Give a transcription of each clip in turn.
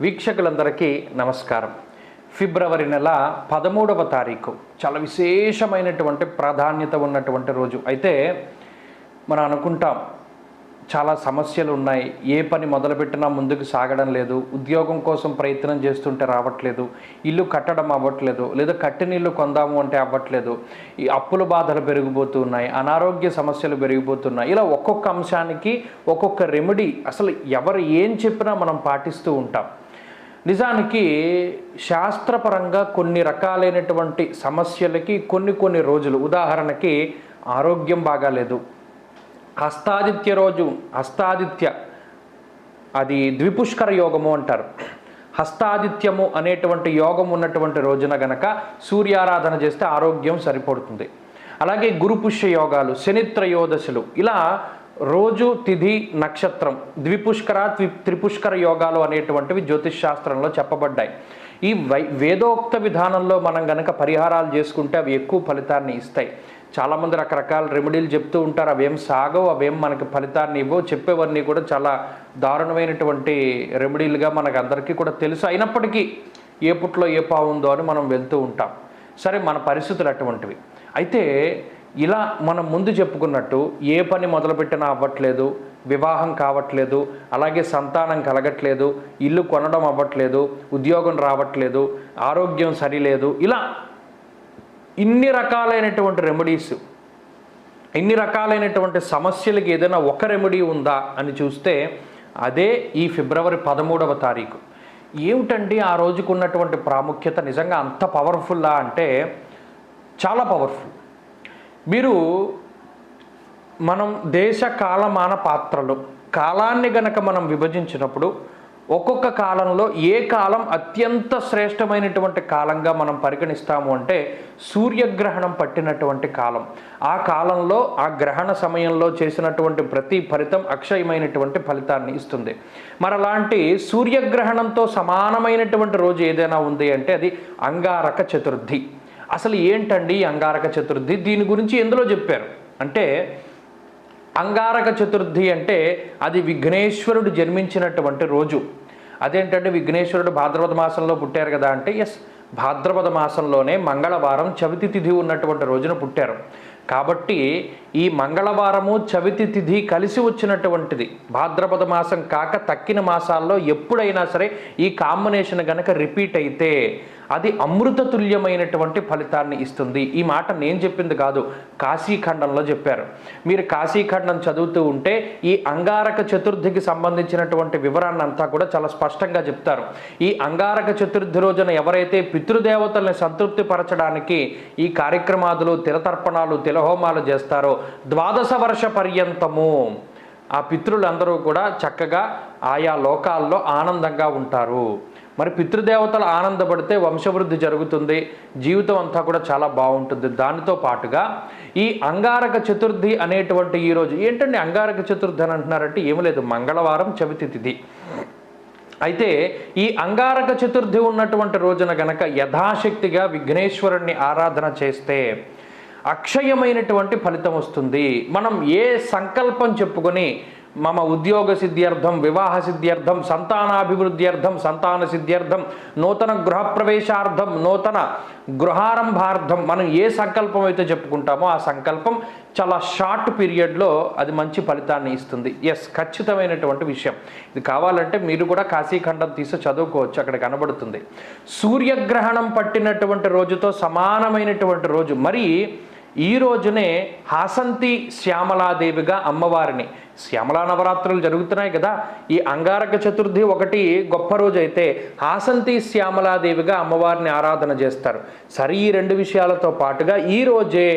వీక్షకులందరికీ నమస్కారం. ఫిబ్రవరి నెల పదమూడవ తారీఖు. చాలా విశేషమైనటువంటి ప్రాధాన్యత ఉన్నటువంటి రోజు. అయితే మనం అనుకుంటాం చాలా సమస్యలు ఉన్నాయి. ఏ పని మొదలుపెట్టినా ముందుకు సాగడం లేదు. ఉద్యోగం కోసం ప్రయత్నం చేస్తుంటే రావట్లేదు. ఇల్లు కట్టడం అవ్వట్లేదు. లేదా కట్టిన ఇల్లు కొందాము అంటే అవ్వట్లేదు. ఈ అప్పుల బాధలు పెరిగిపోతున్నాయి అనారోగ్య సమస్యలు పెరిగిపోతున్నాయి. ఇలా ఒక్కొక్క అంశానికి ఒక్కొక్క రెమెడీ అసలు ఎవరు ఏం చెప్పినా మనం పాటిస్తూ ఉంటాం. నిజానికి శాస్త్రపరంగా కొన్ని రకాలైనటువంటి సమస్యలకి కొన్ని కొన్ని రోజులు. ఉదాహరణకి ఆరోగ్యం బాగాలేదు. హస్తాదిత్య రోజు హస్తాదిత్య అది ద్విపుష్కర యోగము అంటారు. హస్తాదిత్యము అనేటువంటి యోగం ఉన్నటువంటి రోజున గనక సూర్యారాధన చేస్తే ఆరోగ్యం సరిపడుతుంది. అలాగే గురుపుష్య యోగాలు శనిత్రయోదశులు ఇలా రోజు తిథి నక్షత్రం ద్విపుష్కర త్రి త్రిపుష్కర యోగాలు అనేటువంటివి జ్యోతిష్ శాస్త్రంలో చెప్పబడ్డాయి. ఈ వై వేదోక్త విధానంలో మనం గనక పరిహారాలు చేసుకుంటే అవి ఎక్కువ ఫలితాన్ని ఇస్తాయి. చాలామంది రకరకాల రెమెడీలు చెప్తూ ఉంటారు అవేం సాగవు అవేం మనకి ఫలితాన్ని ఇవ్వవు. చెప్పేవన్నీ కూడా చాలా దారుణమైనటువంటి రెమెడీలుగా మనకు అందరికీ కూడా తెలుసు. అయినప్పటికీ ఏ పుట్లో ఏ పావు ఉందో అని మనం వెళ్తూ ఉంటాం. సరే మన పరిస్థితులు అటువంటివి. అయితే ఇలా మనం ముందు చెప్పుకున్నట్టు ఏ పని మొదలుపెట్టినా అవ్వట్లేదు వివాహం కావట్లేదు అలాగే సంతానం కలగట్లేదు ఇల్లు కొనడం అవ్వట్లేదు ఉద్యోగం రావట్లేదు ఆరోగ్యం సరిలేదు ఇలా ఇన్ని రకాలైనటువంటి రెమెడీస్ ఇన్ని రకాలైనటువంటి సమస్యలకి ఏదైనా ఒక రెమెడీ ఉందా అని చూస్తే అదే ఈ ఫిబ్రవరి పదమూడవ తారీఖు. ఏమిటండి ఆ రోజుకున్నటువంటి ప్రాముఖ్యత? నిజంగా అంత పవర్ఫుల్లా అంటే చాలా పవర్ఫుల్ మీరు మనం దేశ కాలమాన పాత్రలు కాలాన్ని గనక మనం విభజించినప్పుడు ఒక్కొక్క కాలంలో ఏ కాలం అత్యంత శ్రేష్టమైనటువంటి కాలంగా మనం పరిగణిస్తాము అంటే సూర్యగ్రహణం పట్టినటువంటి కాలం. ఆ కాలంలో ఆ గ్రహణ సమయంలో చేసినటువంటి ప్రతి ఫలితం అక్షయమైనటువంటి ఫలితాన్ని ఇస్తుంది. మరి అలాంటి సూర్యగ్రహణంతో సమానమైనటువంటి రోజు ఏదైనా ఉంది అంటే అది అంగారక చతుర్థి. అసలు ఏంటండి అంగారక చతుర్థి? దీని గురించి ఎందులో చెప్పారు? అంటే అంగారక చతుర్థి అంటే అది విఘ్నేశ్వరుడు జన్మించినటువంటి రోజు. అదేంటంటే విఘ్నేశ్వరుడు భాద్రపద మాసంలో పుట్టారు కదా అంటే ఎస్ భాద్రపద మాసంలోనే మంగళవారం చవితి తిథి ఉన్నటువంటి రోజున పుట్టారు. కాబట్టి ఈ మంగళవారము చవితి తిథి కలిసి వచ్చినటువంటిది. భాద్రపద మాసం కాక తక్కిన మాసాల్లో ఎప్పుడైనా సరే ఈ కాంబినేషన్ కనుక రిపీట్ అయితే అది అమృతతుల్యమైనటువంటి ఫలితాన్ని ఇస్తుంది. ఈ మాట నేను చెప్పింది కాదు కాశీఖండంలో చెప్పారు. మీరు కాశీఖండం చదువుతూ ఉంటే ఈ అంగారక చతుర్థికి సంబంధించినటువంటి వివరాన్ని అంతా కూడా చాలా స్పష్టంగా చెప్తారు. ఈ అంగారక చతుర్థి రోజున ఎవరైతే పితృదేవతల్ని సంతృప్తి పరచడానికి ఈ కార్యక్రమాదులు తిలతర్పణాలు తిలహోమాలు చేస్తారో ద్వాదశ వర్ష పర్యంతము ఆ పితృలందరూ కూడా చక్కగా ఆయా లోకాల్లో ఆనందంగా ఉంటారు. మరి పితృదేవతలు ఆనందపడితే వంశవృద్ధి జరుగుతుంది జీవితం అంతా కూడా చాలా బాగుంటుంది. దానితో పాటుగా ఈ అంగారక చతుర్థి అనేటువంటి ఈరోజు ఏంటండి అంగారక చతుర్థి అని అంటున్నారంటే ఏమి లేదు మంగళవారం చవితి తిథి. అయితే ఈ అంగారక చతుర్థి ఉన్నటువంటి రోజున గనక యథాశక్తిగా విఘ్నేశ్వరుణ్ణి ఆరాధన చేస్తే అక్షయమైనటువంటి ఫలితం వస్తుంది. మనం ఏ సంకల్పం చెప్పుకొని మమ ఉద్యోగ సిద్ధ్యర్థం వివాహ సిద్ధ్యర్థం సంతానాభివృద్ధ్యర్థం సంతాన సిద్ధ్యర్థం నూతన గృహప్రవేశార్థం నూతన గృహారంభార్థం మనం ఏ సంకల్పం అయితే చెప్పుకుంటామో ఆ సంకల్పం చాలా షార్ట్ పీరియడ్లో అది మంచి ఫలితాన్ని ఇస్తుంది. ఎస్ ఖచ్చితమైనటువంటి విషయం. ఇది కావాలంటే మీరు కూడా కాశీఖండం తీసి చదువుకోవచ్చు అక్కడ కనబడుతుంది. సూర్యగ్రహణం పట్టినటువంటి రోజుతో సమానమైనటువంటి రోజు. మరి ఈ రోజునే హాసంతి శ్యామలాదేవిగా అమ్మవారిని. శ్యామలా నవరాత్రులు జరుగుతున్నాయి కదా ఈ అంగారక చతుర్థి ఒకటి గొప్ప రోజు అయితే హాసంతి శ్యామలాదేవిగా అమ్మవారిని ఆరాధన చేస్తారు. సరే ఈ రెండు విషయాలతో పాటుగా ఈ రోజే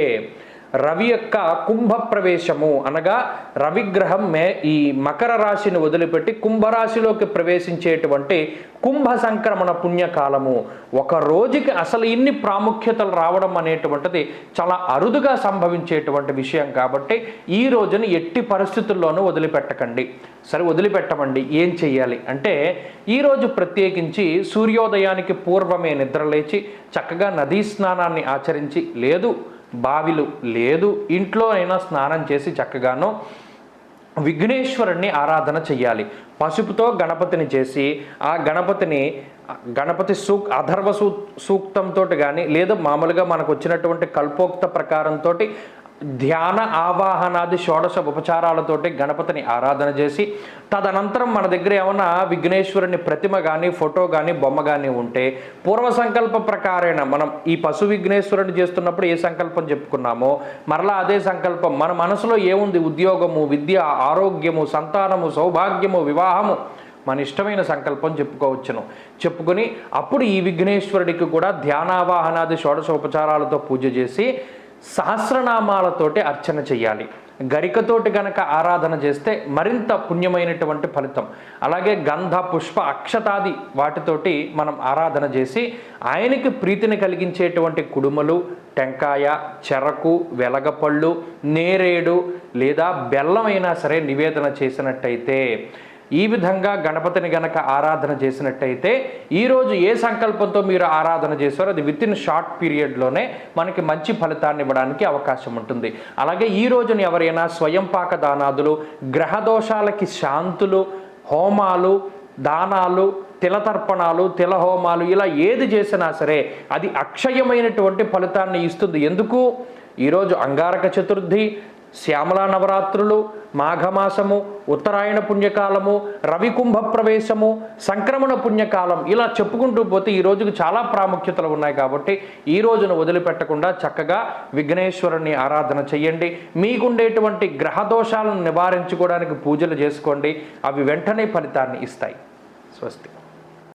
రవి యొక్క కుంభ ప్రవేశము అనగా రవిగ్రహం మే ఈ మకర రాశిని వదిలిపెట్టి కుంభరాశిలోకి ప్రవేశించేటువంటి కుంభ సంక్రమణ పుణ్యకాలము. ఒక రోజుకి అసలు ఇన్ని ప్రాముఖ్యతలు రావడం అనేటువంటిది చాలా అరుదుగా సంభవించేటువంటి విషయం కాబట్టి ఈ రోజుని ఎట్టి పరిస్థితుల్లోనూ వదిలిపెట్టకండి. సరే వదిలిపెట్టమండి. ఏం చెయ్యాలి? అంటే ఈరోజు ప్రత్యేకించి సూర్యోదయానికి పూర్వమే నిద్రలేచి చక్కగా నదీ స్నానాన్ని ఆచరించి లేదు బావిలు లేదు. ఇంట్లో అయినా స్నానం చేసి చక్కగాను విఘ్నేశ్వరుణ్ణి ఆరాధన చెయ్యాలి. పసుపుతో గణపతిని చేసి ఆ గణపతిని గణపతి సూక్ అధర్వ సూ సూక్తంతో కానీ లేదా మామూలుగా మనకు వచ్చినటువంటి కల్పోక్త ప్రకారంతో ధ్యాన ఆవాహనాది షోడశ ఉపచారాలతోటి గణపతిని ఆరాధన చేసి తదనంతరం మన దగ్గర ఏమన్నా విఘ్నేశ్వరుని ప్రతిమ కానీ ఫోటో కానీ బొమ్మ కానీ ఉంటే పూర్వ సంకల్ప ప్రకారేణ మనం ఈ పశు విఘ్నేశ్వరుని చేస్తున్నప్పుడు ఏ సంకల్పం చెప్పుకున్నామో మరలా అదే సంకల్పం మన మనసులో ఏముంది? ఉద్యోగము విద్య ఆరోగ్యము సంతానము సౌభాగ్యము వివాహము. మన ఇష్టమైన సంకల్పం చెప్పుకోవచ్చును. చెప్పుకొని అప్పుడు ఈ విఘ్నేశ్వరుడికి కూడా ధ్యానావాహనాది షోడశోపచారాలతో పూజ చేసి సహస్రనామాలతోటి అర్చన చేయాలి గరికతోటి గనక ఆరాధన చేస్తే మరింత పుణ్యమైనటువంటి ఫలితం. అలాగే గంధ పుష్ప అక్షతాది వాటితోటి మనం ఆరాధన చేసి ఆయనకి ప్రీతిని కలిగించేటువంటి కుడుమలు టెంకాయ చెరకు వెలగపళ్ళు నేరేడు లేదా బెల్లమైనా సరే నివేదన చేసినట్టయితే ఈ విధంగా గణపతిని గనక ఆరాధన చేసినట్టయితే ఈరోజు ఏ సంకల్పంతో మీరు ఆరాధన చేశారో అది విత్ ఇన్ షార్ట్ పీరియడ్లోనే మనకి మంచి ఫలితాన్ని ఇవ్వడానికి అవకాశం ఉంటుంది. అలాగే ఈ రోజున ఎవరైనా స్వయంపాక దానాదులు దానాదులు గ్రహదోషాలకి శాంతులు హోమాలు దానాలు తిలతర్పణాలు తిల హోమాలు ఇలా ఏది చేసినా సరే అది అక్షయమైనటువంటి ఫలితాన్ని ఇస్తుంది. ఎందుకు? ఈరోజు అంగారక చతుర్థి శ్యామలా నవరాత్రులు మాఘమాసము ఉత్తరాయణ పుణ్యకాలము రవికుంభ ప్రవేశము సంక్రమణ పుణ్యకాలం ఇలా చెప్పుకుంటూ పోతే ఈ రోజుకు చాలా ప్రాముఖ్యతలు ఉన్నాయి కాబట్టి ఈ రోజును వదిలిపెట్టకుండా చక్కగా విఘ్నేశ్వరుని ఆరాధన చెయ్యండి. మీకుండేటువంటి గ్రహ దోషాలను నివారించుకోవడానికి పూజలు చేసుకోండి. అవి వెంటనే ఫలితాన్ని ఇస్తాయి. స్వస్తి.